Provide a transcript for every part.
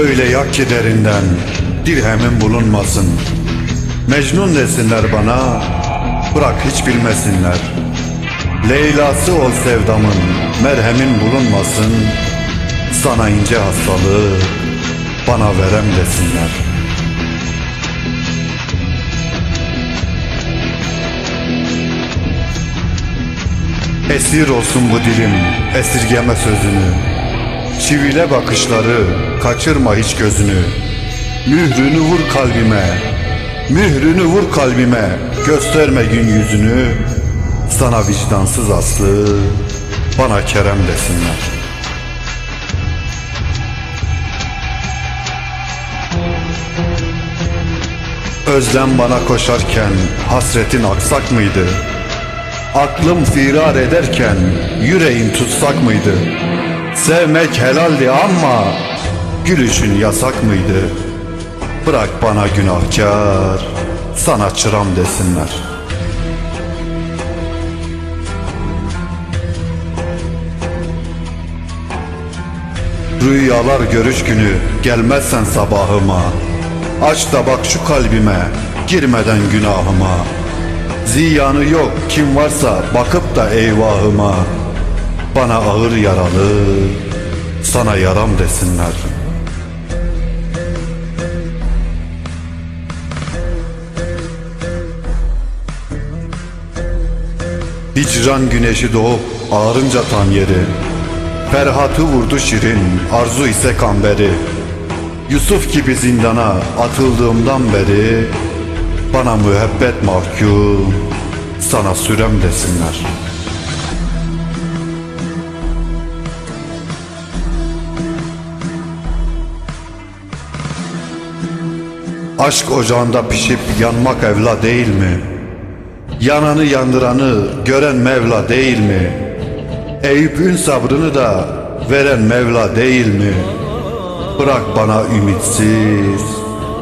Öyle yak ki derinden dirhemin bulunmasın. Mecnun desinler bana Bırak hiç bilmesinler. Leylası ol sevdamın Merhemin bulunmasın. Sana ince hastalığı Bana verem desinler. Esir olsun bu dilim Esirgeme sözünü Çivile bakışları Kaçırma hiç gözünü Mührünü vur kalbime Mührünü vur kalbime Gösterme gün yüzünü Sana vicdansız aslı Bana kerem desinler Özlem bana koşarken Hasretin aksak mıydı? Aklım firar ederken Yüreğin tutsak mıydı? Sevmek helaldi ama Gülüşün yasak mıydı? Bırak bana günahkar Sana çıram desinler. Rüyalar görüş günü Gelmezsen sabahıma Aç da bak şu kalbime Girmeden günahıma. Ziyanı yok kim varsa Bakıp da eyvahıma Bana ağır yaralı Sana yaram desinler. Hicran güneşi doğup ağarınca tam yeri. Ferhat'ı vurdu şirin arzu ise kamberi. Yusuf gibi zindana atıldığımdan beri Bana müebbet mahkum sana sürem desinler Aşk ocağında pişip yanmak evla değil mi? Yananı yandıranı gören Mevla değil mi? Eyüp'ün sabrını da veren Mevla değil mi? Bırak bana ümitsiz,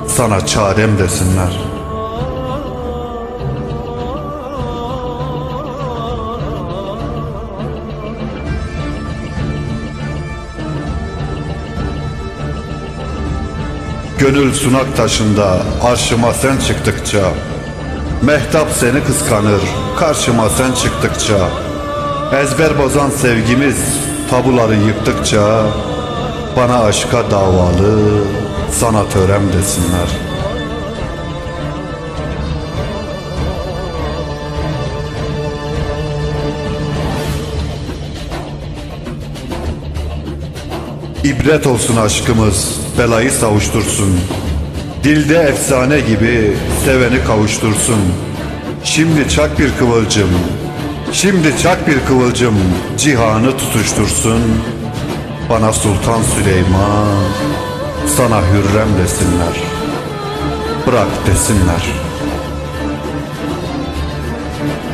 sana çarem desinler. Gönül sunak taşında arşıma sen çıktıkça Mehtap seni kıskanır karşıma sen çıktıkça Ezber bozan sevgimiz tabuları yıktıkça Bana aşka davalı sana törem desinler İbret olsun aşkımız belayı savuştursun. Dilde efsane gibi seveni kavuştursun. Şimdi çak bir kıvılcım Şimdi çak bir kıvılcım Cihanı tutuştursun. Bana Sultan Süleyman Sana Hürrem desinler. Bırak desinler